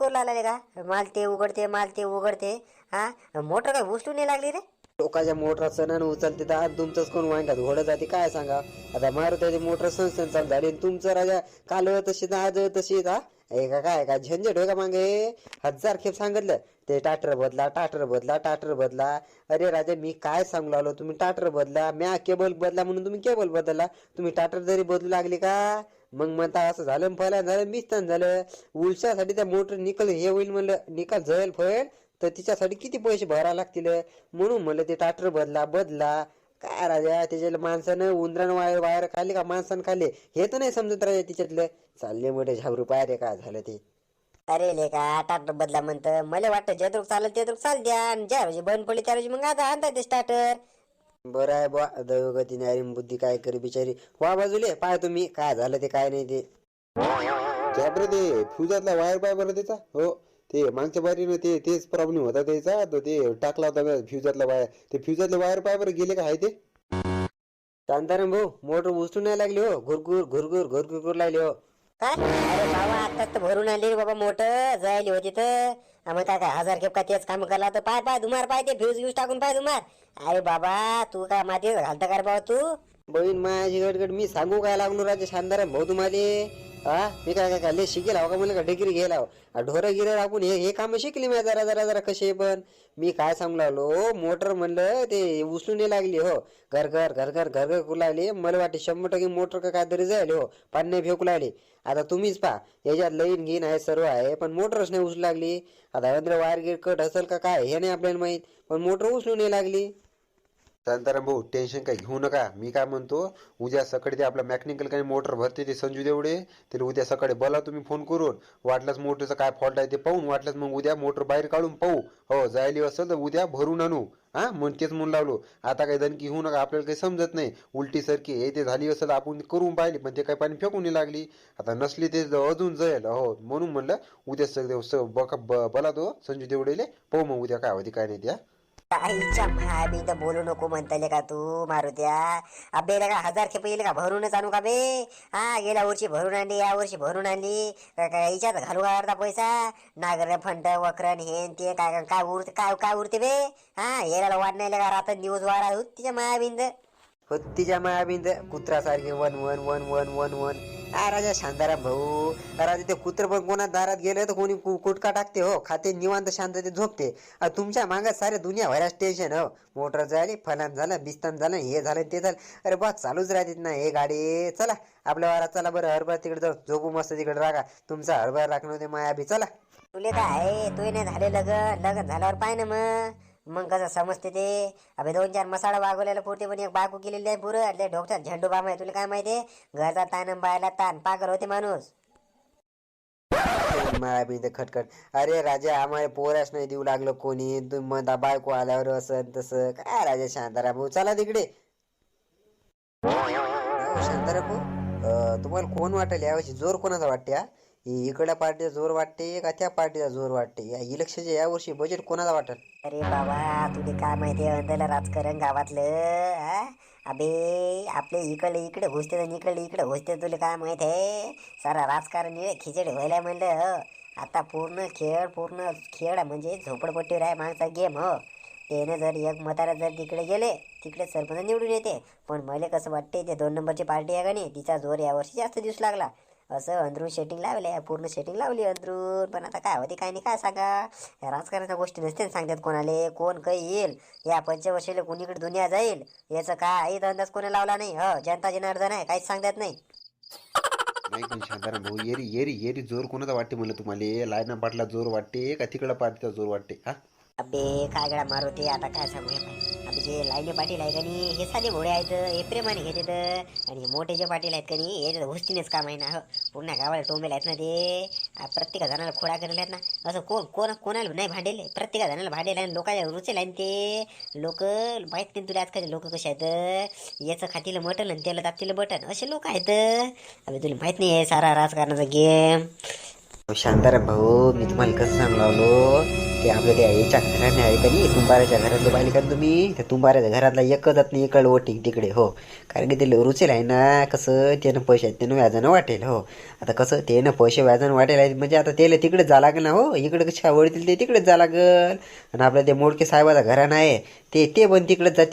करू लागले का? मालते उघडते मालते उघडते. हा? मोटर काय उचलू नाही लागली रे? लोकांच्या मोटर सणानं उचलते तर आज तुमचंच कोण वांगात घोडं जाते? काय सांगा? आता मारुतीची मोटर सण सण चालू झाली तुमचं राजा काल तशी तशी आज तशी हा? एका काय का झंझट होय का मागे? हजार खेप सांगितलं. ते टाटर बदला टाटर बदला टाटर बदला. अरे राजा मी काय सांगू लागलो? तुम्ही टाटर बदला म्या केबल बदला म्हणून तुम्ही केबल बदलला. तुम्ही टाटर जरी बदलू लागले का? मग म्हणता असं झालं फळा झालं मिस्तान झालं. उलशासाठी त्या मोटर निकल हे होईल म्हणलं निकाल जळेल फळ तर तिच्यासाठी किती पैसे भरावे लागतील? म्हणून म्हणलं ते टाटर बदला बदला. काय राजा त्याच्याला माणसानं उंदरानं वायर वायर खाल्ले का माणसानं खाल्ले? हे तर नाही समजत राजा तिच्यातलं. चालले मोठे झावरू पाय काय झालं ते. अरे ले का टाटर बदला म्हणतं. मला वाटतं जेद्रुक चालेल तेद्रुक चाल द्या आणि ज्या रोजी बंद पडली त्या रोजी मग आता आणता ते स्टार्टर बरं आहे बा दैवगतीने अरे बुद्धी काय करी बिचारी. वा बाजूले पाय तुम्ही काय झालं ते काय नाही ते. बरं ते फ्युजातला वायर पाय बरं त्याचा. हो ते मागच्या बारीनं ते तेच प्रॉब्लेम होता त्याचा. तर ते टाकला होता मी फ्युजातला वायर ते फ्युजातले वायर पाय बरं गेले का आहे ते? शांताराम भाऊ मोटर उचलून नाही लागली हो. घुरघुर घुरघुर घुरघुर करू लागली हो. काय? अरे बाबा आताच तर भरून आणली रे बाबा मोठं जायली होती तर. मग काय काय हजार खेप का तेच काम करला तर पाय पाय धुमार पाय ते फ्यूज ग्यूज टाकून पाय धुमार. अरे बाबा तू काय माती घालता काय बाबा तू? बहीण माझी गडगड मी सांगू काय लागलो राजे शानदार भाऊ तुम्हाला? हा? मी काय काय काय लय शिकेल हवं का म्हणलं का डिग्री घ्यायला ढोरं गिरं आपण हे हे काम शिकली मी जरा जरा जरा कसे पण. मी काय सांगू लागलो? मोटर म्हणलं ते उचलून नाही लागली हो. घर घर घर घर घर घर करू लागली. मला वाटते शंभर टक्के मोटर का काहीतरी जायले हो. पाणी फेकू लागली. आता तुम्हीच पहा याच्यात लईन घेईन आहे सर्व आहे पण मोटरच नाही उचलू लागली. आता यंत्र वायर गिर कट असेल का काय हे नाही आपल्याला माहीत. पण मोटर उचलून नाही लागली. शांताराम भाऊ टेन्शन काय घेऊ नका. मी काय म्हणतो उद्या सकाळी ते आपला मेकॅनिकल काही मोटर भरते ते संजू देवडे त्याला उद्या सकाळी बोला तुम्ही फोन करून. वाटलंच मोटरचं काय फॉल्ट आहे ते पाहून वाटलंच मग उद्या मोटर बाहेर काढून पाहू. हो जायली असेल तर उद्या भरून आणू. हा म्हणून तेच म्हणून लावलो आता काही दणकी होऊ नका आपल्याला काही समजत नाही. उलटी सारखी हे ते झाली असेल आपण करून पाहिली पण ते काही पाणी फेकून नाही लागली. आता नसली ते अजून जाईल हो म्हणून म्हणलं उद्या सगळे बला बोला तो संजू देवडेले. पाहू मग उद्या काय होती काय नाही त्या आईच्या तर बोलू नको म्हणताले का तू मारुत्या? अबे का हजार खेप येईल का? भरूनच आणू का बे? हा गेल्या वर्षी भरून आणली या वर्षी भरून आणली. काय घालू का अर्धा पैसा? नागर फंट वक्रण हे ते काय काय उरते काय काय उरते बे? हा येला वाट नाही का रात्र दिवस वारा होत तिच्या मायाबिंद. होत तिच्या मायाबिंद कुत्रासारखे वन वन वन वन वन वन. राजा शांताराम भाऊ. राजा ते कुत्र पण कोणा दारात गेलं तर कोणी कुटका टाकते हो. खाते निवांत शांतते झोपते. तुमच्या मागात सारे दुनिया भराच टेन्शन हो. मोटर झाली फलान झालं बिस्तान झालं हे झालं ते झालं. अरे बा चालूच राहते ना हे गाडी. चला आपल्या वारात चला बरं हरभरा तिकडे जाऊ झोपू मस्त तिकडे रागा. तुमचा हरभरा राखणं होते मायाबी. चला. तुले काय आहे तुही नाही झाले लग्न. लग्न झाल्यावर पाय ना मग. मग कसं समजते ते. अभे दोन चार मसाला वागवलेला पुरते पण एक बाकू केलेली आहे पुरं. अरे डोक्यात झेंडू बाम आहे तुला काय माहितीये घरचा ताण बायला ताण पाकर होते माणूस. खटखट. अरे राजा आम्हाला पोराच नाही देऊ लागलं कोणी. तू बायको आल्यावर असं तसं. काय राजा शांताराम भाऊ? चला तिकडे. अहो, शांताराम भाऊ तुम्हाला कोण वाटेल? यावर्षी जोर कोणाचा वाटते हा? इकडल्या पार्टीचा जोर वाटते का त्या पार्टीचा जोर वाटते? या इलेक्शनच्या यावर्षी बजेट कोणाला वाटत अरे बाबा तुले काय माहिती अंधलं राजकारण गावातलं हा? अबे आपले इकडे इकडे घुसते आणि इकडे इकडे घुसते तुला काय माहीत आहे? सारा राजकारण हे खिचडी व्हायला म्हणलं हो. आता पूर्ण खेळ पूर्ण खेळ म्हणजे झोपडपट्टीवर आहे मागचा गेम हो. त्याने जर एक मताला जर तिकडे गेले तिकडे सरपंच निवडून येते. पण मला कसं वाटते ते दोन नंबरची पार्टी आहे का नाही तिचा जोर यावर्षी जास्त दिवस लागला. असं अंदरून शेटिंग लावले पूर्ण शेटिंग लावली अंदरून. पण आता काय होते काय नाही काय सांगा? या राजकारणाच्या गोष्टी नसते ना सांगतात कोणाले. कोण काही येईल? या पंचवर्षीला कोणीकडे दुनिया जाईल? याचं काय अंदाज कोणी लावला नाही. हो जनता जनार्दन आहे काहीच सांगतात नाही. नाही पण शांताराम भाऊ येरी येरी येरी जोर कोणाचा वाटते म्हणलं तुम्हाला? लायना पाटला जोर वाटते का तिकडला पार्टीचा जोर वाटते? हा? अबे काय गडा मारुती आता काय सांगू हे जे लाईने पाटील आहे का नाही हे साधे घोडे आहेत हे प्रेमाने घेतात आणि मोठे जे पाटील आहेत का नाही हे गोष्टीनेच काम आहे ना हो. पूर्ण गावाला टोंबेल आहेत ना ते. प्रत्येक जणाला खोडा करेल आहेत ना. असं कोण कोण कोणाला नाही भांडेल. प्रत्येक जणाला भांडेल आणि लोकांच्या रुचेल आहे ना ते. लोक माहीत नाही तुला आजकाल लोक कसे आहेत. याचं खातीलं मटन आणि त्याला दाबतीलं बटन असे लोक आहेत. अबे तुला माहीत नाही आहे सारा राजकारणाचा गेम शांताराम भाऊ. मी तुम्हाला कसं सांगू ते आपल्या त्या याच्या घराने आहे का नाही तुंबाऱ्याच्या घरातलं पाहिले का तुम्ही? त्या तुंबाऱ्याच्या घरातला एकच जात नाही इकडं ओटी तिकडे हो. कारण की ते रुचेल आहे ना कसं त्यानं पैसे आहेत त्यानं व्याजानं वाटेल हो. आता कसं त्यानं पैसे व्याजानं वाटेल आहे म्हणजे आता त्याला तिकडे जा लागेल ना हो. इकडे कशा आवडतील ते तिकडेच जा लागल. आणि आपल्या ते मोडके साहेबाचा घराणं आहे ते ते पण तिकडेच जाते